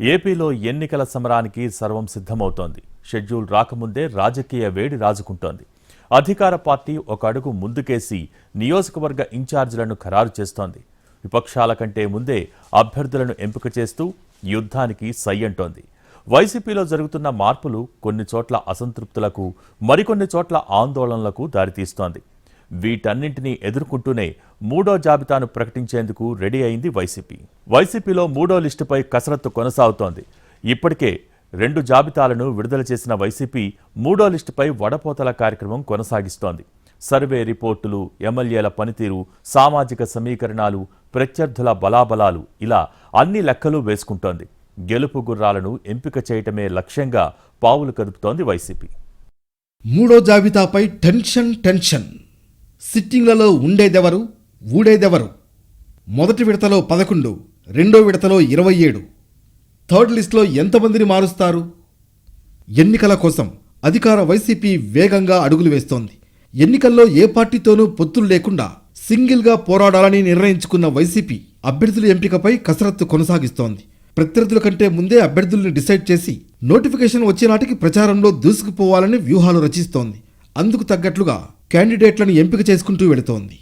ఏపీలో ఎన్నికల సమరానికి సర్వం సిద్ధమవుతోంది. షెడ్యూల్ రాకముందే రాజకీయ వేడి రాజుకుంటోంది. అధికార పార్టీ ఒక అడుగు ముందుకేసి నియోజకవర్గ ఇన్ఛార్జీలను ఖరారు చేస్తోంది. విపక్షాల కంటే ముందే అభ్యర్థులను ఎంపిక చేస్తూ యుద్ధానికి సై అంటోంది. వైసీపీలో జరుగుతున్న మార్పులు కొన్ని చోట్ల అసంతృప్తులకు మరికొన్ని చోట్ల ఆందోళనలకు దారితీస్తోంది. వీటన్నింటినీ ఎదుర్కొంటూనే మూడో జాబితాను ప్రకటించేందుకు రెడీ అయింది వైసీపీ. వైసీపీలో మూడో లిస్టుపై కసరత్తు కొనసాగుతోంది. ఇప్పటికే రెండు జాబితాలను విడుదల చేసిన వైసీపీ మూడో లిస్టుపై వడపోతల కార్యక్రమం కొనసాగిస్తోంది. సర్వే రిపోర్టులు ఎమ్మెల్యేల పనితీరు సామాజిక సమీకరణాలు ప్రత్యర్థుల బలాబలాలు ఇలా అన్ని లెక్కలు వేసుకుంటోంది. గెలుపు గుర్రాలను ఎంపిక చేయటమే లక్ష్యంగా పావులు కదుపుతోంది వైసీపీ. మూడో జాబితాపై టెన్షన్ టెన్షన్. సిట్టింగ్లలో ఉండేదెవరు? ఊడేదెవరు? మొదటి విడతలో పదకొండు రెండో విడతలో ఇరవై ఏడు. థర్డ్ లిస్ట్లో ఎంతమందిని మారుస్తారు? ఎన్నికల కోసం అధికార వైసీపీ వేగంగా అడుగులు వేస్తోంది. ఎన్నికల్లో ఏ పార్టీతోనూ పొత్తులు లేకుండా సింగిల్గా పోరాడాలని నిర్ణయించుకున్న వైసీపీ అభ్యర్థుల ఎంపికపై కసరత్తు కొనసాగిస్తోంది. ప్రత్యర్థుల కంటే ముందే అభ్యర్థుల్ని డిసైడ్ చేసి నోటిఫికేషన్ వచ్చే నాటికి ప్రచారంలో దూసుకుపోవాలని వ్యూహాలు రచిస్తోంది. అందుకు తగ్గట్లుగా క్యాండిడేట్లను ఎంపిక చేసుకుంటూ వెళుతోంది.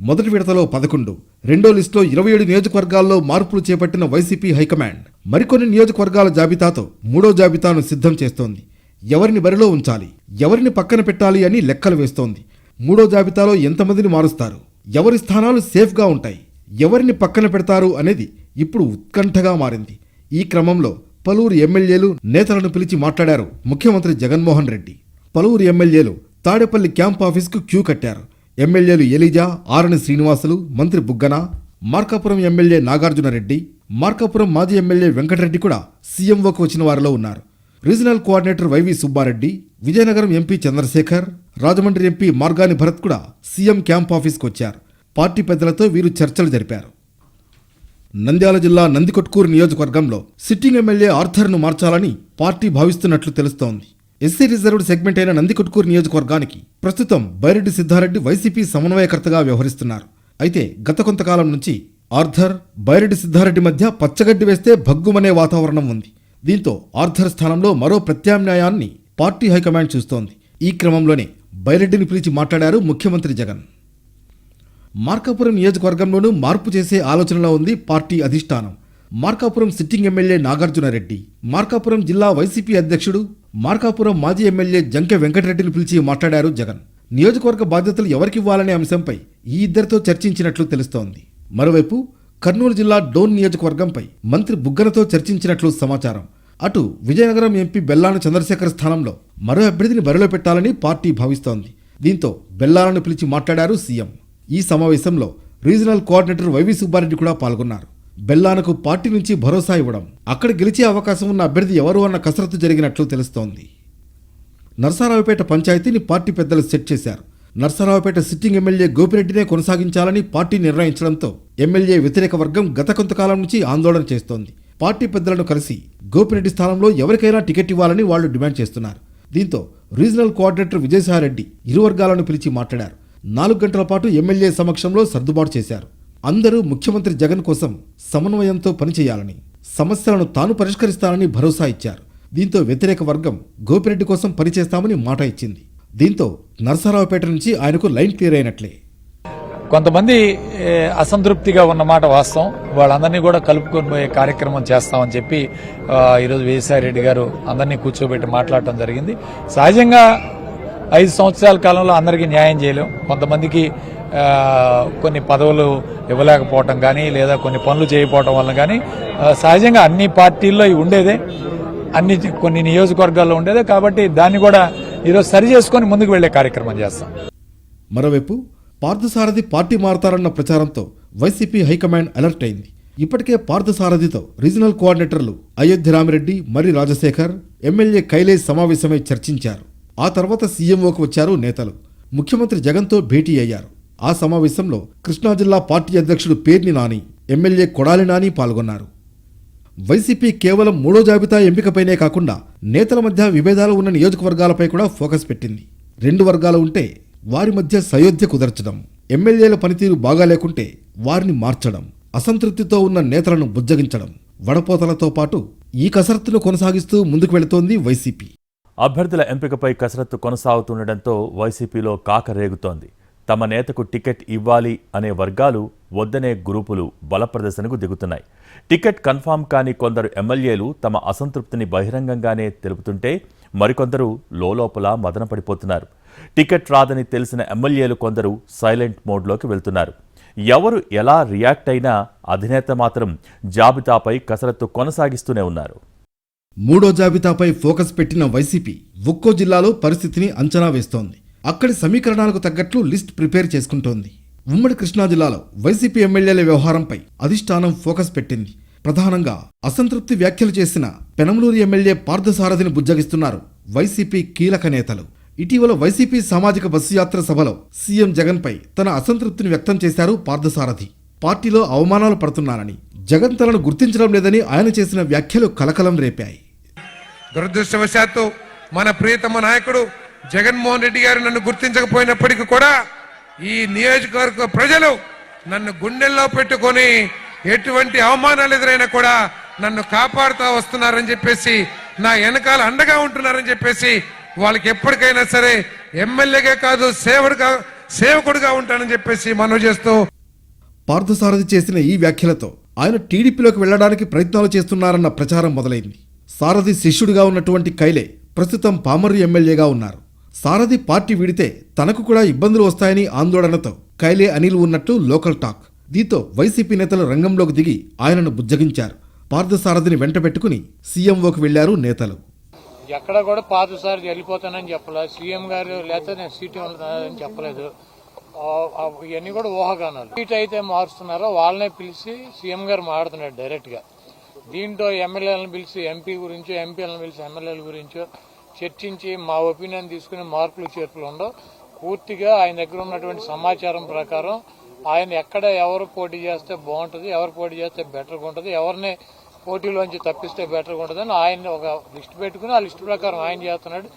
మొదటి విడతలో పదకొండు రెండో లిస్టులో ఇరవై ఏడు నియోజకవర్గాల్లో మార్పులు చేపట్టిన వైసీపీ హైకమాండ్. మరికొన్ని నియోజకవర్గాల జాబితాతో మూడో జాబితాను సిద్ధం చేస్తోంది. ఎవరిని బరిలో ఉంచాలి ఎవరిని పక్కన పెట్టాలి అని లెక్కలు వేస్తోంది. మూడో జాబితాలో ఎంతమందిని మారుస్తారు ఎవరి స్థానాలు సేఫ్గా ఉంటాయి ఎవరిని పక్కన పెడతారు అనేది ఇప్పుడు ఉత్కంఠగా మారింది. ఈ క్రమంలో పలువురు ఎమ్మెల్యేలు నేతలను పిలిచి మాట్లాడారు ముఖ్యమంత్రి జగన్మోహన్ రెడ్డి. పలువురు ఎమ్మెల్యేలు తాడేపల్లి క్యాంప్ ఆఫీస్కు క్యూ కట్టారు. ఎమ్మెల్యేలు ఎలిజా ఆరణి శ్రీనివాసులు మంత్రి బుగ్గన మార్కాపురం ఎమ్మెల్యే నాగార్జునరెడ్డి మార్కాపురం మాజీ ఎమ్మెల్యే వెంకటరెడ్డి కూడా సీఎంఓకు వచ్చిన వారిలో ఉన్నారు. Regional coordinator YV Subba Reddy Vizianagaram MP Chandrasekhar Rajahmundry MP Margani Bharat కూడా సీఎం క్యాంప్ ఆఫీస్కు వచ్చారు. పార్టీ పెద్దలతో వీరు చర్చలు జరిపారు. నంద్యాల జిల్లా నందికొట్కూరు నియోజకవర్గంలో సిట్టింగ్ ఎమ్మెల్యే ఆర్థర్ను మార్చాలని పార్టీ భావిస్తున్నట్లు తెలుస్తోంది. ఎస్సీ రిజర్వ్డ్ సెగ్మెంట్ అయిన నందికొట్కూరు నియోజకవర్గానికి ప్రస్తుతం బైరెడ్డి సిద్ధారెడ్డి వైసీపీ సమన్వయకర్తగా వ్యవహరిస్తున్నారు. అయితే గత కొంతకాలం నుంచి ఆర్థర్ బైరెడ్డి సిద్ధారెడ్డి మధ్య పచ్చగడ్డి వేస్తే భగ్గుమనే వాతావరణం ఉంది. దీంతో ఆర్థర్ స్థానంలో మరో ప్రత్యామ్నాయాన్ని పార్టీ హైకమాండ్ చూస్తోంది. ఈ క్రమంలోనే బైరెడ్డిని పిలిచి మాట్లాడారు ముఖ్యమంత్రి జగన్. మార్కాపురం నియోజకవర్గంలోనూ మార్పు చేసే ఆలోచనలో ఉంది పార్టీ అధిష్టానం. మార్కాపురం సిట్టింగ్ ఎమ్మెల్యే నాగార్జునరెడ్డి మార్కాపురం జిల్లా వైసీపీ అధ్యక్షుడు మార్కాపురం మాజీ ఎమ్మెల్యే జంకె వెంకటరెడ్డిని పిలిచి మాట్లాడారు జగన్. నియోజకవర్గ బాధ్యతలు ఎవరికివ్వాలనే అంశంపై ఈ ఇద్దరితో చర్చించినట్లు తెలుస్తోంది. మరోవైపు కర్నూలు జిల్లా డోన్ నియోజకవర్గంపై మంత్రి బుగ్గనతో చర్చించినట్లు సమాచారం. అటు విజయనగరం ఎంపీ బెల్లాన చంద్రశేఖర్ స్థానంలో మరో అభ్యర్థిని బరిలో పెట్టాలని పార్టీ భావిస్తోంది. దీంతో బెల్లాలను పిలిచి మాట్లాడారు సీఎం. ఈ సమావేశంలో రీజనల్ కోఆర్డినేటర్ వైవి సుబ్బారెడ్డి కూడా పాల్గొన్నారు. బెల్లానకు పార్టీ నుంచి భరోసా ఇవ్వడం. అక్కడ గెలిచే అవకాశం ఉన్న అభ్యర్థి ఎవరు అన్న కసరత్తు జరిగినట్లు తెలుస్తోంది. నర్సారావుపేట పంచాయతీని పార్టీ పెద్దలు సెట్ చేశారు. నర్సరావుపేట సిట్టింగ్ ఎమ్మెల్యే గోపిరెడ్డినే కొనసాగించాలని పార్టీ నిర్ణయించడంతో ఎమ్మెల్యే వ్యతిరేక వర్గం గత కొంతకాలం నుంచి ఆందోళన చేస్తోంది. పార్టీ పెద్దలను కలిసి గోపిరెడ్డి స్థానంలో ఎవరికైనా టికెట్ ఇవ్వాలని వాళ్ళు డిమాండ్ చేస్తున్నారు. దీంతో రీజనల్ కోఆర్డినేటర్ విజయసాయిరెడ్డి ఇరు వర్గాలను పిలిచి మాట్లాడారు. నాలుగు గంటల పాటు ఎమ్మెల్యే సమక్షంలో సర్దుబాటు చేశారు. అందరూ ముఖ్యమంత్రి జగన్ కోసం సమన్వయంతో పనిచేయాలని సమస్యలను తాను పరిష్కరిస్తానని భరోసా ఇచ్చారు. దీంతో వ్యతిరేక వర్గం గోపిరెడ్డి కోసం పనిచేస్తామని మాట ఇచ్చింది. దీంతో నరసరావుపేట నుంచి ఆయనకు లైన్ క్లియర్ అయినట్లే. కొంతమంది అసంతృప్తిగా ఉన్నమాట వాస్తవం. వాళ్ళందరినీ కూడా కలుపుకొని పోయే కార్యక్రమం చేస్తామని చెప్పి ఈరోజు ఈరోజు విజయసాయిరెడ్డి గారు అందరినీ కూర్చోబెట్టి మాట్లాడటం జరిగింది. సహజంగా ఐదు సంవత్సరాల కాలంలో అందరికీ న్యాయం చేయలేం. కొంతమందికి కొన్ని పదవులు ఇవ్వలేకపోవటం కానీ లేదా కొన్ని పనులు చేయకపోవటం వల్ల కానీ సహజంగా అన్ని పార్టీల్లో ఇవి ఉండేదే. అన్ని కొన్ని నియోజకవర్గాల్లో ఉండేదే. కాబట్టి దాన్ని కూడా ఈరోజు సరి చేసుకొని ముందుకు వెళ్ళే కార్యక్రమం చేస్తాం. మరోవైపు పార్థసారథి పార్టీ మారతారన్న ప్రచారంతో వైసీపీ హైకమాండ్ అలర్ట్ అయింది. ఇప్పటికే పార్థసారథితో రీజనల్ కోఆర్డినేటర్లు అయోధ్య రామిరెడ్డి మర్రి రాజశేఖర్ ఎమ్మెల్యే కైలేష్ సమావేశమై చర్చించారు. ఆ తర్వాత సీఎంఓకు వచ్చారు నేతలు. ముఖ్యమంత్రి జగన్తో భేటీ అయ్యారు. ఆ సమావేశంలో కృష్ణా జిల్లా పార్టీ అధ్యక్షుడు పేర్ని నాని ఎమ్మెల్యే కొడాలి నాని పాల్గొన్నారు. వైసీపీ కేవలం మూడో జాబితా ఎంపికపైనే కాకుండా నేతల మధ్య విభేదాలు ఉన్న నియోజకవర్గాలపై కూడా ఫోకస్ పెట్టింది. రెండు వర్గాలు ఉంటే వారి మధ్య సయోధ్య కుదర్చడం ఎమ్మెల్యేల పనితీరు బాగా లేకుంటే వారిని మార్చడం అసంతృప్తితో ఉన్న నేతలను బుజ్జగించడం వడపోతలతో పాటు ఈ కసరత్తును కొనసాగిస్తూ ముందుకు వెళుతోంది వైసీపీ. అభ్యర్థుల ఎంపికపై కసరత్తు కొనసాగుతుండటంతో వైసీపీలో కాక రేగుతోంది తమ నేతకు టికెట్ ఇవ్వాలి అనే వర్గాలు వద్దనే గ్రూపులు బలప్రదర్శనకు దిగుతున్నాయి. టికెట్ కన్ఫామ్ కాని కొందరు ఎమ్మెల్యేలు తమ అసంతృప్తిని బహిరంగంగానే తెలుపుతుంటే మరికొందరు లోలోపల మదనపడిపోతున్నారు టికెట్ రాదని తెలిసిన ఎమ్మెల్యేలు కొందరు సైలెంట్ మోడ్లోకి వెళ్తున్నారు. ఎవరు ఎలా రియాక్ట్ అయినా అధినేత మాత్రం జాబితాపై కసరత్తు కొనసాగిస్తూనే ఉన్నారు. మూడో జాబితాపై ఫోకస్ పెట్టిన వైసీపీ ఒక్కో జిల్లాలో పరిస్థితిని అంచనా వేస్తోంది. అక్కడి సమీకరణాలకు తగ్గట్లు లిస్ట్ ప్రిపేర్ చేసుకుంటోంది. ఉమ్మడి కృష్ణా జిల్లాలో వైసీపీ ఎమ్మెల్యేల వ్యవహారంపై అధిష్టానం ఫోకస్ పెట్టింది. ప్రధానంగా అసంతృప్తి వ్యాఖ్యలు చేసిన పెనమలూరు ఎమ్మెల్యే పార్థసారథిని బుజ్జగిస్తున్నారు వైసీపీ కీలక నేతలు. ఇటీవల వైసీపీ సామాజిక బస్సు యాత్ర సభలో సీఎం జగన్పై తన అసంతృప్తిని వ్యక్తం చేశారు పార్థసారథి. పార్టీలో అవమానాలు పడుతున్నానని జగన్ తనను గుర్తించడం లేదని ఆయన చేసిన వ్యాఖ్యలు కలకలం రేపాయి. దురదృష్టవశాత్తు మన ప్రియతమ నాయకుడు జగన్మోహన్ రెడ్డి గారు నన్ను గుర్తించకపోయినప్పటికీ కూడా ఈ నియోజకవర్గ ప్రజలు నన్ను గుండెల్లో పెట్టుకొని ఎటువంటి అవమానాలు ఎదురైనా కూడా నన్ను కాపాడుతూ వస్తున్నారని చెప్పేసి నా వెనకాల అండగా ఉంటున్నారని చెప్పేసి వాళ్ళకి ఎప్పటికైనా సరే ఎమ్మెల్యేగా కాదు సేవడుగా సేవకుడుగా ఉంటానని చెప్పేసి మనవి చేస్తూ పార్థసారథి చేసిన ఈ వ్యాఖ్యలతో ఆయన టీడీపీలోకి వెళ్ళడానికి ప్రయత్నాలు చేస్తున్నారన్న ప్రచారం మొదలైంది. సారథి శిష్యుడిగా ఉన్నటువంటి కైలే ప్రస్తుతం పామర్రు ఎమ్మెల్యేగా ఉన్నారు. సారథి పార్టీ వీడితే తనకు కూడా ఇబ్బందులు వస్తాయని ఆందోళనతో కైలే అనిల్ ఉన్నట్లు లోకల్ టాక్. దీంతో వైసీపీ నేతలు రంగంలోకి దిగి ఆయనను బుజ్జగించారు. పార్థసారథిని వెంట పెట్టుకుని సీఎంఓకి వెళ్ళారు నేతలు. ఎక్కడ కూడా పాతసారి వెళ్ళిపోతానని చెప్పలేదు సీఎం గారు లేకపోతే నేను సీట్ అని చెప్పలేదు. ఇవన్నీ కూడా ఊహాగానాలు. సీట్ అయితే మారుస్తున్నారో వాళ్ళనే పిలిచి సీఎం గారు మాడుతున్నాడు డైరెక్ట్గా దీంట్లో ఎమ్మెల్యేలను పిలిచి ఎంపీ గురించో ఎంపీలను పిలిచి ఎమ్మెల్యేల గురించో చర్చించి మా ఒపీనియన్ తీసుకుని మార్పులు చేర్పులు ఉండవు. పూర్తిగా ఆయన దగ్గర ఉన్నటువంటి సమాచారం ప్రకారం ఆయన ఎక్కడ ఎవరు పోటీ చేస్తే బాగుంటుంది ఎవరు పోటీ చేస్తే బెటర్గా ఉంటుంది ఎవరిని పోటీలోంచి తప్పిస్తే బెటర్గా ఉంటుందని ఆయన ఒక లిస్ట్ పెట్టుకుని ఆ లిస్ట్ ప్రకారం ఆయన చేస్తున్నాడు.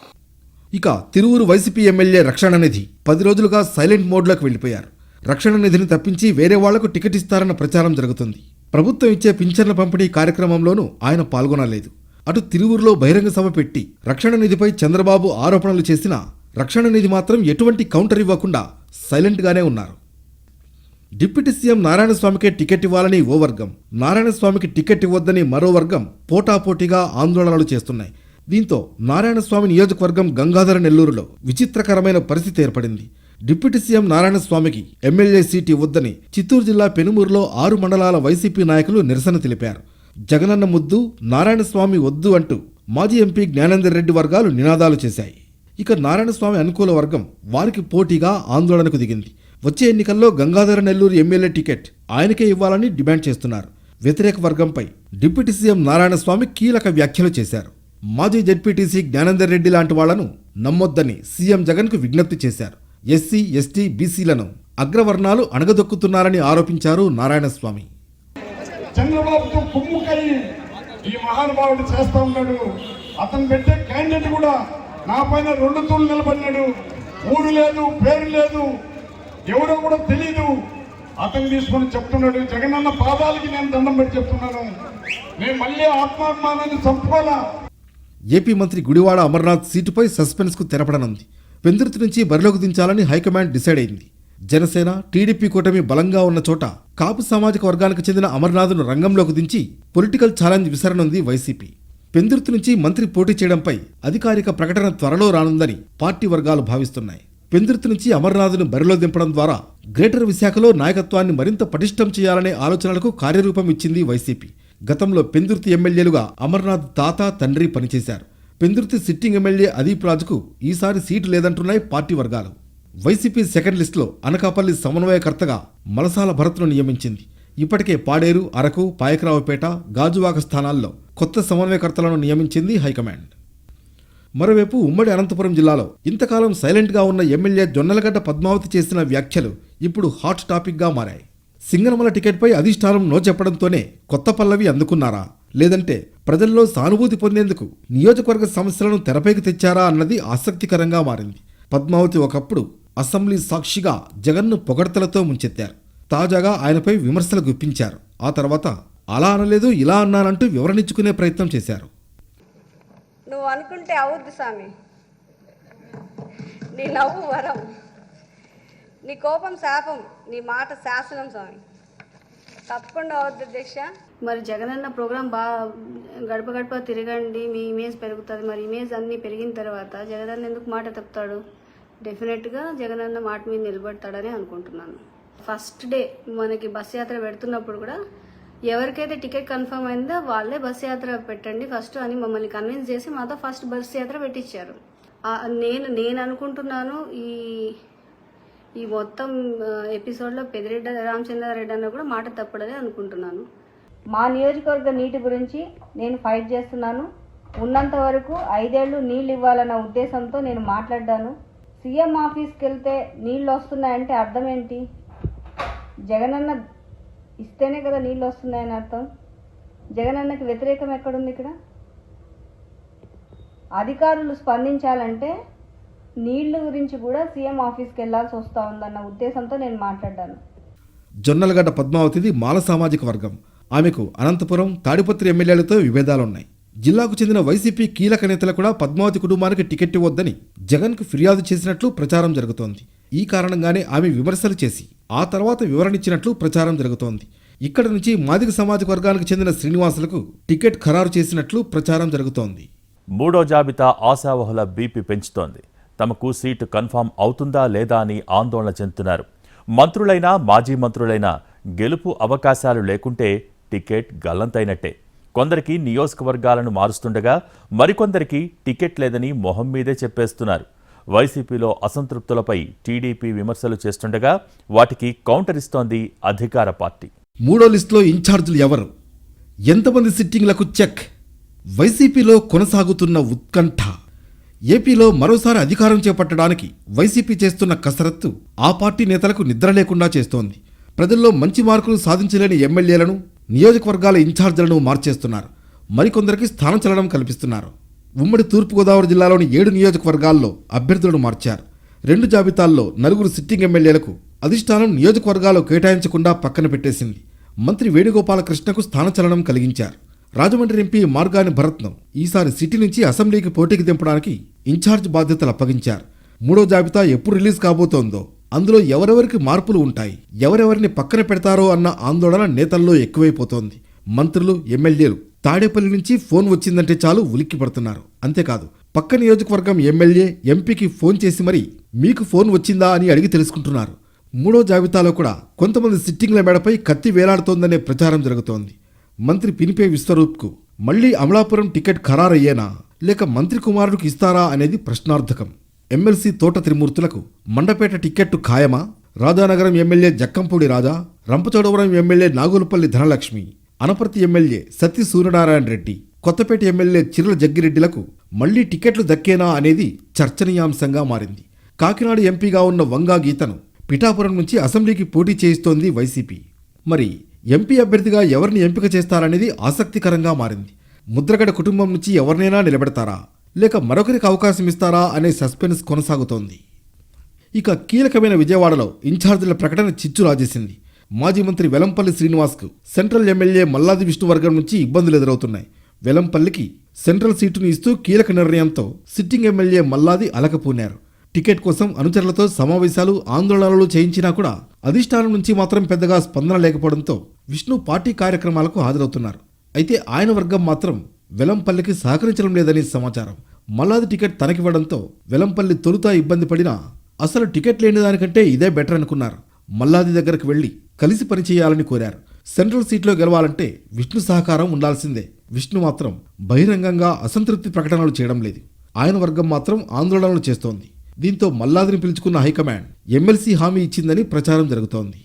ఇక తిరువురు వైసీపీ ఎమ్మెల్యే రక్షణ నిధి పది రోజులుగా సైలెంట్ మోడ్లోకి వెళ్ళిపోయారు రక్షణ నిధిని తప్పించి వేరే వాళ్ళకు టికెట్ ఇస్తారన్న ప్రచారం జరుగుతుంది. ప్రభుత్వం ఇచ్చే పింఛన్ల పంపిణీ కార్యక్రమంలోనూ ఆయన పాల్గొనలేదు. అటు తిరువురులో బహిరంగ సభ పెట్టి రక్షణ నిధిపై చంద్రబాబు ఆరోపణలు చేసినా రక్షణ నిధి మాత్రం ఎటువంటి కౌంటర్ ఇవ్వకుండా సైలెంట్గానే ఉన్నారు. డిప్యూటీ సీఎం నారాయణస్వామికే టికెట్ ఇవ్వాలని ఓ వర్గం నారాయణస్వామికి టికెట్ ఇవ్వద్దని మరో వర్గం పోటాపోటీగా ఆందోళనలు చేస్తున్నాయి. దీంతో నారాయణస్వామి నియోజకవర్గం గంగాధర నెల్లూరులో విచిత్రకరమైన పరిస్థితి ఏర్పడింది. డిప్యూటీ సీఎం నారాయణస్వామికి ఎమ్మెల్యే సీటు ఇవ్వద్దని చిత్తూరు జిల్లా పెనుమూరులో ఆరు మండలాల వైసీపీ నాయకులు నిరసన తెలిపారు. జగనన్న ముద్దు నారాయణస్వామి వద్దు అంటూ మాజీ ఎంపీ జ్ఞానేందర్ రెడ్డి వర్గాలు నినాదాలు చేశాయి. ఇక నారాయణస్వామి అనుకూల వర్గం వారికి పోటీగా ఆందోళనకు దిగింది. వచ్చే ఎన్నికల్లో గంగాధర నెల్లూరు ఎమ్మెల్యే టికెట్ ఆయనకే ఇవ్వాలని డిమాండ్ చేస్తున్నారు. వ్యతిరేక వర్గంపై డిప్యూటీ సీఎం నారాయణస్వామి కీలక వ్యాఖ్యలు చేశారు. మాజీ జడ్పీటీసీ జ్ఞానేందర్ రెడ్డి లాంటి వాళ్ళను నమ్మొద్దని సీఎం జగన్కు విజ్ఞప్తి చేశారు. ఎస్సీ ఎస్టీ బీసీలను అగ్రవర్ణాలు అణగదొక్కుతున్నారని ఆరోపించారు నారాయణస్వామి. చంద్రబాబుతో కలిగి ఈ మహానుభావుడు చేస్తా ఉన్నాడు. అతను పెట్టే క్యాండిడేట్ కూడా నా పైన రెండు తూళ్ళు నిలబడినాడు. ఊరు లేదు పేరు లేదు ఎవరో కూడా తెలియదు అతను తీసుకొని చెప్తున్నాడు జగనన్న పాదాలకి నేను దండం పెట్టి చెప్తున్నాను. నేను మళ్ళీ ఆత్మాభిమానాన్ని చంపుకోవాలా? ఏపీ మంత్రి గుడివాడ అమర్నాథ్ సీటుపై సస్పెన్స్కు తెరపడనుంది. పెందుర్తి నుంచి బరిలోకి దించాలని హైకమాండ్ డిసైడ్ అయింది. జనసేన టీడీపీ కూటమి బలంగా ఉన్న చోట కాపు సామాజిక వర్గానికి చెందిన అమర్నాథ్ను రంగంలోకి దించి పొలిటికల్ ఛాలెంజ్ విసరనుంది వైసీపీ. పెందుర్తి నుంచి మంత్రి పోటీ చేయడంపై అధికారిక ప్రకటన త్వరలో రానుందని పార్టీ వర్గాలు భావిస్తున్నాయి. పెందుర్తి నుంచి అమర్నాథ్ను బరిలో దింపడం ద్వారా గ్రేటర్ విశాఖలో నాయకత్వాన్ని మరింత పటిష్టం చేయాలనే ఆలోచనలకు కార్యరూపం ఇచ్చింది వైసీపీ. గతంలో పెందుర్తి ఎమ్మెల్యేలుగా అమర్నాథ్ తాత తండ్రి పనిచేశారు. పెందుర్తి సిట్టింగ్ ఎమ్మెల్యే అదీప్ రాజుకు ఈసారి సీటు లేదంటున్నాయి పార్టీ వర్గాలు. వైసీపీ సెకండ్ లిస్టులో అనకాపల్లి సమన్వయకర్తగా మలసాల భరత్ను నియమించింది. ఇప్పటికే పాడేరు అరకు పాయకరావుపేట గాజువాక స్థానాల్లో కొత్త సమన్వయకర్తలను నియమించింది హైకమాండ్. మరోవైపు ఉమ్మడి అనంతపురం జిల్లాలో ఇంతకాలం సైలెంట్గా ఉన్న ఎమ్మెల్యే జొన్నలగడ్డ పద్మావతి చేసిన వ్యాఖ్యలు ఇప్పుడు హాట్ టాపిక్గా మారాయి. సింగనమల టికెట్పై అధిష్టానం నో చెప్పడంతోనే కొత్త పల్లవి అందుకున్నారా? లేదంటే ప్రజల్లో సానుభూతి పొందేందుకు నియోజకవర్గ సమస్యలను తెరపైకి తెచ్చారా అన్నది ఆసక్తికరంగా మారింది. పద్మావతి ఒకప్పుడు అసెంబ్లీ సాక్షిగా జగన్ను పొగడ్తలతో ముంచెత్తారు. తాజాగా ఆయనపై విమర్శలు గుప్పించారు. ఆ తర్వాత అలా అనలేదు ఇలా అన్నానంటూ వివరణించుకునే ప్రయత్నం చేశారు. నువ్వు అనుకుంటే అవుద్ది స్వామి. నీ నవ్వు వరం. నీ కోపం శాపం నీ మాట శాసనం స్వామి. తప్పకుండా అవుద్ది దీక్ష. మరి జగనన్న ప్రోగ్రాం బాగా గడప గడప తిరగండి మీ ఇమేజ్ పెరుగుతుంది. మరి ఇమేజ్ అన్నీ పెరిగిన తర్వాత జగనన్న ఎందుకు మాట తప్పుతాడు? డెఫినెట్గా జగనన్న మాట మీద నిలబడతాడని అనుకుంటున్నాను. ఫస్ట్ డే మనకి బస్ యాత్ర పెడుతున్నప్పుడు కూడా ఎవరికైతే టికెట్ కన్ఫర్మ్ అయిందో వాళ్ళే బస్ యాత్ర పెట్టండి ఫస్ట్ అని మమ్మల్ని కన్విన్స్ చేసి మాతో ఫస్ట్ బస్ యాత్ర పెట్టించారు నేను నేను అనుకుంటున్నాను ఈ ఈ మొత్తం ఎపిసోడ్లో పెదిరెడ్డి రామచంద్రారెడ్డి అన్న కూడా మాట తప్పడని అనుకుంటున్నాను. మా నియోజకవర్గ నీటి గురించి నేను ఫైట్ చేస్తున్నాను. ఉన్నంత వరకు ఐదేళ్ళు నీళ్ళు ఇవ్వాలన్న ఉద్దేశంతో నేను మాట్లాడ్డాను. సీఎం ఆఫీస్కి వెళ్తే నీళ్ళు వస్తున్నాయంటే అర్థం ఏంటి జగనన్న ఇస్తేనే కదా నీళ్ళు వస్తున్నాయని అర్థం. జగనన్నకి వ్యతిరేకం ఎక్కడుంది ఇక్కడ? అధికారులు స్పందించాలంటే నీళ్ళు గురించి కూడా సీఎం ఆఫీస్కి వెళ్ళాల్సి వస్తూ ఉందన్న ఉద్దేశంతో నేను మాట్లాడ్డాను. జొన్నలగడ్డ పద్మావతిది మాల సామాజిక వర్గం. ఆమెకు అనంతపురం తాడిపత్రి ఎమ్మెల్యేలతో విభేదాలున్నాయి. జిల్లాకు చెందిన వైసీపీ కీలక నేతలు కూడా పద్మావతి కుటుంబానికి టికెట్ ఇవ్వొద్దని జగన్కు ఫిర్యాదు చేసినట్లు ప్రచారం జరుగుతోంది. ఈ కారణంగానే ఆమె విమర్శలు చేసి ఆ తర్వాత వివరణిచ్చినట్లు ప్రచారం జరుగుతోంది. ఇక్కడ నుంచి మాదిగ సామాజిక వర్గానికి చెందిన శ్రీనివాసులకు టికెట్ ఖరారు చేసినట్లు ప్రచారం జరుగుతోంది. మూడో జాబితా ఆశావహుల బీపీ పెంచుతోంది. తమకు సీటు కన్ఫామ్ అవుతుందా లేదా అని ఆందోళన చెందుతున్నారు. మంత్రులైనా మాజీ మంత్రులైనా గెలుపు అవకాశాలు లేకుంటే టికెట్ గల్లంతైనట్టే. కొందరికి నియోజకవర్గాలను మారుస్తుండగా మరికొందరికి టికెట్ లేదని మొహం మీదే చెప్పేస్తున్నారు. వైసీపీలో అసంతృప్తులపై టీడీపీ విమర్శలు చేస్తుండగా వాటికి కౌంటర్ ఇస్తోంది అధికార పార్టీ. మూడో లిస్టులో ఇన్ఛార్జీలు ఎవరు? ఎంతమంది సిట్టింగ్లకు చెక్? వైసీపీలో కొనసాగుతున్న ఉత్కంఠ. ఏపీలో మరోసారి అధికారం చేపట్టడానికి వైసీపీ చేస్తున్న కసరత్తు ఆ పార్టీ నేతలకు నిద్ర లేకుండా చేస్తోంది. ప్రజల్లో మంచి మార్కులు సాధించలేని ఎమ్మెల్యేలను నియోజకవర్గాల ఇన్ఛార్జీలను మార్చేస్తున్నారు. మరికొందరికి స్థానచలనం కల్పిస్తున్నారు. ఉమ్మడి తూర్పుగోదావరి జిల్లాలోని ఏడు నియోజకవర్గాల్లో అభ్యర్థులను మార్చారు. రెండు జాబితాల్లో నలుగురు సిట్టింగ్ ఎమ్మెల్యేలకు అధిష్టానం నియోజకవర్గాలు కేటాయించకుండా పక్కన పెట్టేసింది. మంత్రి వేణుగోపాలకృష్ణకు స్థానచలనం కలిగించారు. రాజమండ్రి ఎంపీ మార్గాని భరత్ను ఈసారి సిటీ నుంచి అసెంబ్లీకి పోటీకి దింపడానికి ఇన్ఛార్జ్ బాధ్యతలు అప్పగించారు. మూడో జాబితా ఎప్పుడు రిలీజ్ కాబోతోందో అందులో ఎవరెవరికి మార్పులు ఉంటాయి ఎవరెవరిని పక్కన పెడతారో అన్న ఆందోళన నేతల్లో ఎక్కువైపోతోంది. మంత్రులు ఎమ్మెల్యేలు తాడేపల్లి నుంచి ఫోన్ వచ్చిందంటే చాలు ఉలిక్కి పడుతున్నారు. అంతేకాదు పక్క నియోజకవర్గం ఎమ్మెల్యే ఎంపీకి ఫోన్ చేసి మరీ మీకు ఫోన్ వచ్చిందా అని అడిగి తెలుసుకుంటున్నారు. మూడో జాబితాలో కూడా కొంతమంది సిట్టింగ్ల మేడపై కత్తి వేలాడుతోందనే ప్రచారం జరుగుతోంది. మంత్రి పినిపే విశ్వరూప్కు మళ్ళీ అమలాపురం టికెట్ ఖరారయ్యేనా లేక మంత్రి కుమారుడికి ఇస్తారా అనేది ప్రశ్నార్థకం. ఎమ్మెల్సీ తోట త్రిమూర్తులకు Mandapeta ticket ఖాయమా? Rajanagaram MLA Jakkampudi Raja Rampachodavaram MLA Nagulapalli Dhanalakshmi Anaparthi MLA Satya Suryanarayana Reddy Kothapeta MLA Chirla జగ్గిరెడ్డిలకు మళ్ళీ టికెట్లు దక్కేనా అనేది చర్చనీయాంశంగా మారింది. కాకినాడ ఎంపీగా ఉన్న వంగా గీతను పిఠాపురం నుంచి అసెంబ్లీకి పోటీ చేయిస్తోంది వైసీపీ. మరి ఎంపీ అభ్యర్థిగా ఎవరిని ఎంపిక చేస్తారనేది ఆసక్తికరంగా మారింది. ముద్రగడ కుటుంబం నుంచి ఎవరినైనా నిలబెడతారా? లేక మరొకరికి అవకాశం ఇస్తారా అనే సస్పెన్స్ కొనసాగుతోంది. ఇక కీలకమైన విజయవాడలో ఇన్ఛార్జీల ప్రకటన చిచ్చు రాజేసింది. మాజీ మంత్రి వెలంపల్లి శ్రీనివాస్కు సెంట్రల్ ఎమ్మెల్యే మల్లాది విష్ణువర్గం నుంచి ఇబ్బందులు ఎదురవుతున్నాయి. వెలంపల్లికి సెంట్రల్ సీటును ఇస్తూ కీలక నిర్ణయంతో సిట్టింగ్ ఎమ్మెల్యే మల్లాది అలకపోనారు. టికెట్ కోసం అనుచరులతో సమావేశాలు ఆందోళనలు చేయించినా కూడా అధిష్టానం నుంచి మాత్రం పెద్దగా స్పందన లేకపోవడంతో విష్ణు పార్టీ కార్యక్రమాలకు హాజరవుతున్నారు. అయితే ఆయన వర్గం మాత్రం వెలంపల్లికి సహకరించడం లేదని సమాచారం. మల్లాది టికెట్ తనకివ్వడంతో వెలంపల్లి తొలుత ఇబ్బంది పడినా అసలు టికెట్ లేని దానికంటే ఇదే బెటర్ అనుకున్నారు. మల్లాది దగ్గరకు వెళ్ళి కలిసి పనిచేయాలని కోరారు. సెంట్రల్ సీట్లో గెలవాలంటే విష్ణు సహకారం ఉండాల్సిందే. విష్ణు మాత్రం బహిరంగంగా అసంతృప్తి ప్రకటనలు చేయడం లేదు. ఆయన వర్గం మాత్రం ఆందోళనలు చేస్తోంది. దీంతో మల్లాదిని పిలుచుకున్న హైకమాండ్ ఎమ్మెల్సీ హామీ ఇచ్చిందని ప్రచారం జరుగుతోంది.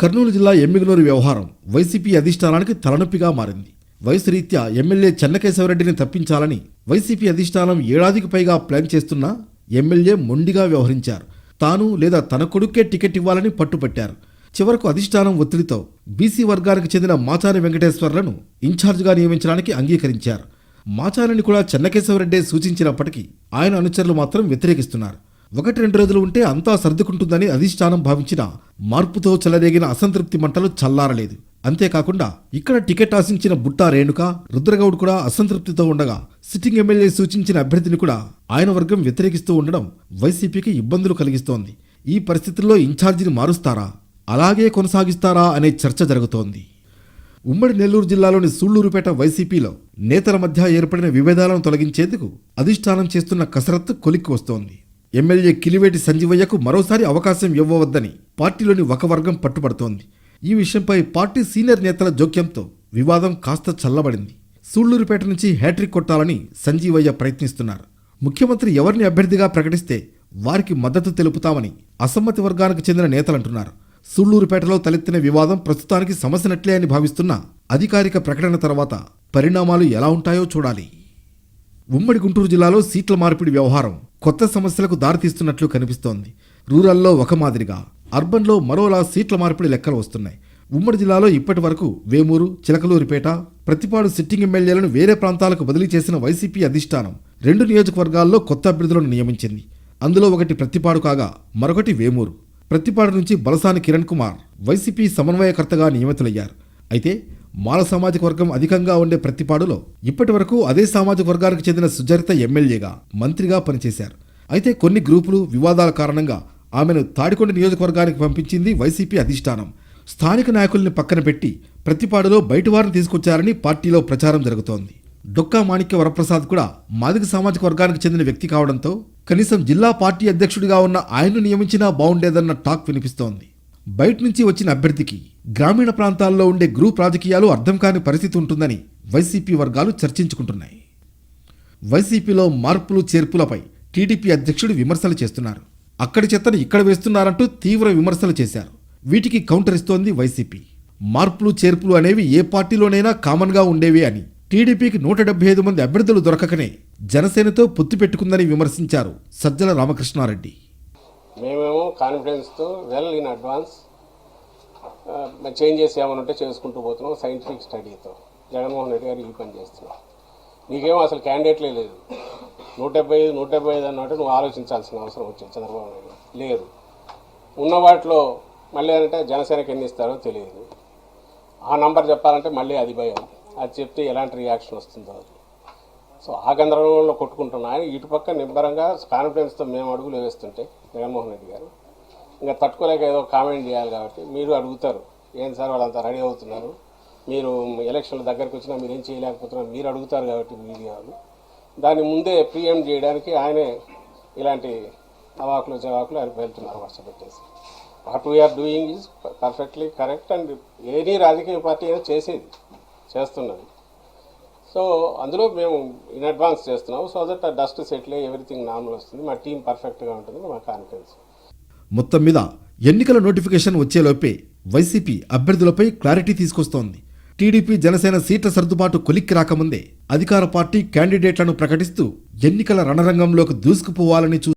కర్నూలు జిల్లా ఎమ్మిగనూరు వ్యవహారం వైసీపీ అధిష్టానానికి తలనొప్పిగా మారింది. వయసు రీత్యా ఎమ్మెల్యే చెన్నకేశవరెడ్డిని తప్పించాలని వైసీపీ అధిష్టానం ఏడాదికి పైగా ప్లాన్ చేస్తున్నా ఎమ్మెల్యే మొండిగా వ్యవహరించారు. తాను లేదా తన కొడుకే టికెట్ ఇవ్వాలని పట్టుపట్టారు. చివరకు అధిష్టానం ఒత్తిడితో బీసీ వర్గానికి చెందిన మాచాని వెంకటేశ్వర్లను ఇన్ఛార్జిగా నియమించడానికి అంగీకరించారు. మాచారిని కూడా చెన్నకేశవరెడ్డే సూచించినప్పటికీ ఆయన అనుచరులు మాత్రం వ్యతిరేకిస్తున్నారు. ఒకటి రెండు రోజులు ఉంటే అంతా సర్దుకుంటుందని అధిష్టానం భావించిన మార్పుతో చెలరేగిన అసంతృప్తి మంటలు చల్లారలేదు. అంతేకాకుండా ఇక్కడ టికెట్ ఆశించిన బుట్టా రేణుక రుద్రగౌడ్ కూడా అసంతృప్తితో ఉండగా సిట్టింగ్ ఎమ్మెల్యే సూచించిన అభ్యర్థిని కూడా ఆయన వర్గం వ్యతిరేకిస్తూ ఉండడం వైసీపీకి ఇబ్బందులు కలిగిస్తోంది. ఈ పరిస్థితుల్లో ఇన్ఛార్జిని మారుస్తారా? అలాగే కొనసాగిస్తారా అనే చర్చ జరుగుతోంది. ఉమ్మడి నెల్లూరు జిల్లాలోని సూళ్ళూరుపేట వైసీపీలో నేతల మధ్య ఏర్పడిన విభేదాలను తొలగించేందుకు అధిష్టానం చేస్తున్న కసరత్తు కొలిక్కి వస్తోంది. ఎమ్మెల్యే కిలివేటి సంజీవయ్యకు మరోసారి అవకాశం ఇవ్వవద్దని పార్టీలోని ఒక వర్గం పట్టుబడుతోంది. ఈ విషయంపై పార్టీ సీనియర్ నేతల జోక్యంతో వివాదం కాస్త చల్లబడింది. సూళ్ళూరుపేట నుంచి హ్యాట్రిక్ కొట్టాలని సంజీవయ్య ప్రయత్నిస్తున్నారు. ముఖ్యమంత్రి ఎవరిని అభ్యర్థిగా ప్రకటిస్తే వారికి మద్దతు తెలుపుతామని అసమ్మతి వర్గానికి చెందిన నేతలంటున్నారు. సూళ్ళూరుపేటలో తలెత్తిన వివాదం ప్రస్తుతానికి సమస్యనట్లే అని భావిస్తున్న అధికారిక ప్రకటన తర్వాత పరిణామాలు ఎలా ఉంటాయో చూడాలి. ఉమ్మడి గుంటూరు జిల్లాలో సీట్ల మార్పిడి వ్యవహారం కొత్త సమస్యలకు దారితీస్తున్నట్లు కనిపిస్తోంది. రూరల్లో ఒక మాదిరిగా అర్బన్లో మరోలా సీట్ల మార్పిడి లెక్కలు వస్తున్నాయి. ఉమ్మడి జిల్లాలో ఇప్పటి వరకు వేమూరు చిలకలూరిపేట ప్రతిపాడు సిట్టింగ్ ఎమ్మెల్యేలను వేరే ప్రాంతాలకు బదిలీ చేసిన వైసీపీ అధిష్టానం రెండు నియోజకవర్గాల్లో కొత్త అభ్యర్థులను నియమించింది. అందులో ఒకటి ప్రతిపాడు కాగా మరొకటి వేమూరు. ప్రతిపాడు నుంచి బలసాని కిరణ్ కుమార్ వైసీపీ సమన్వయకర్తగా నియమితులయ్యారు. అయితే మాల సామాజిక వర్గం అధికంగా ఉండే ప్రతిపాడులో ఇప్పటి వరకు అదే సామాజిక వర్గానికి చెందిన సుచరిత ఎమ్మెల్యేగా మంత్రిగా పనిచేశారు. అయితే కొన్ని గ్రూపులు వివాదాల కారణంగా ఆమెను తాడికొండ నియోజకవర్గానికి పంపించింది వైసీపీ అధిష్టానం. స్థానిక నాయకుల్ని పక్కన పెట్టి ప్రతిపాడులో బయటవారిని తీసుకొచ్చారని పార్టీలో ప్రచారం జరుగుతోంది. డొక్కా మాణిక్య వరప్రసాద్ కూడా మాదిక సామాజిక వర్గానికి చెందిన వ్యక్తి కావడంతో కనీసం జిల్లా పార్టీ అధ్యక్షుడిగా ఉన్న ఆయన్ను నియమించినా బాగుండేదన్న టాక్ వినిపిస్తోంది. బయట నుంచి వచ్చిన అభ్యర్థికి గ్రామీణ ప్రాంతాల్లో ఉండే గ్రూప్ రాజకీయాలు అర్థం కాని పరిస్థితి ఉంటుందని వైసీపీ వర్గాలు చర్చించుకుంటున్నాయి. వైసీపీలో మార్పులు చేర్పులపై టీడీపీ అధ్యక్షుడు విమర్శలు చేస్తున్నారు. అక్కడి చెత్తను ఇక్కడ వేస్తున్నారంటూ తీవ్ర విమర్శలు చేశారు. వీటికి కౌంటర్ ఇస్తోంది వైసీపీ. మార్పులు చేర్పులు అనేవి ఏ పార్టీలోనైనా కామన్గా ఉండేవి అని. టీడీపీకి నూట డెబ్బై ఐదు మంది అభ్యర్థులు దొరకకనే జనసేనతో పొత్తు పెట్టుకుందని విమర్శించారు సజ్జల రామకృష్ణారెడ్డి. మేమేమో కాన్ఫిడెన్స్తో వెల్ ఇన్ అడ్వాన్స్ చేంజెస్ ఏమైనా ఉంటే చేసుకుంటూ పోతున్నాం సైంటిఫిక్ స్టడీతో జగన్మోహన్ రెడ్డి గారు ఈ పని చేస్తున్నాం నీకేమో అసలు క్యాండిడేట్లే లేదు. నూట డెబ్బై ఐదు నూట డెబ్బై ఐదు అన్నట్టు నువ్వు ఆలోచించాల్సిన అవసరం వచ్చింది. చంద్రబాబు నాయుడు లేదు. ఉన్న వాటిలో మళ్ళీ అంటే జనసేనకి ఎన్ని ఇస్తారో తెలియదు. ఆ నంబర్ చెప్పాలంటే మళ్ళీ అది భయం. అది చెప్తే ఎలాంటి రియాక్షన్ వస్తుందో అది. సో ఆ గందరగోళంలో కొట్టుకుంటున్నా. ఆయన ఇటుపక్క నిబ్బరంగా కాన్ఫిడెన్స్తో మేము అడుగులు వేస్తుంటే జగన్మోహన్ రెడ్డి గారు ఇంకా తట్టుకోలేక ఏదో కామెంట్ చేయాలి కాబట్టి మీరు అడుగుతారు. ఏం సార్ వాళ్ళంతా రెడీ అవుతున్నారు? మీరు ఎలక్షన్ల దగ్గరకు వచ్చినా మీరు ఏం చేయలేకపోతున్నారు మీరు అడుగుతారు కాబట్టి మీడియాలు. దాన్ని ముందే ప్రియం చేయడానికి ఆయనే ఇలాంటి అవాకులు జవాకులు ఆయన వెళ్తున్నారు వర్షపెట్టేసి what we are doing is perfectly correct and any రాజకీయ పార్టీ అయినా చేసేది చేస్తున్నది. సో అందులో మేము ఇన్ అడ్వాన్స్ చేస్తున్నాం so that dust settle everything normal వస్తుంది. మా టీం పర్ఫెక్ట్గా ఉంటుంది మా కాన్ఫిడెన్స్ మొత్తం మీద ఎన్నికల నోటిఫికేషన్ వచ్చేలోపే వైసీపీ అభ్యర్థులపై క్లారిటీ తీసుకొస్తోంది. టీడీపీ జనసేన సీట్ల సర్దుబాటు కొలిక్కి రాకముందే అధికార పార్టీ క్యాండిడేట్లను ప్రకటిస్తూ ఎన్నికల రణరంగంలోకి దూసుకుపోవాలని చూ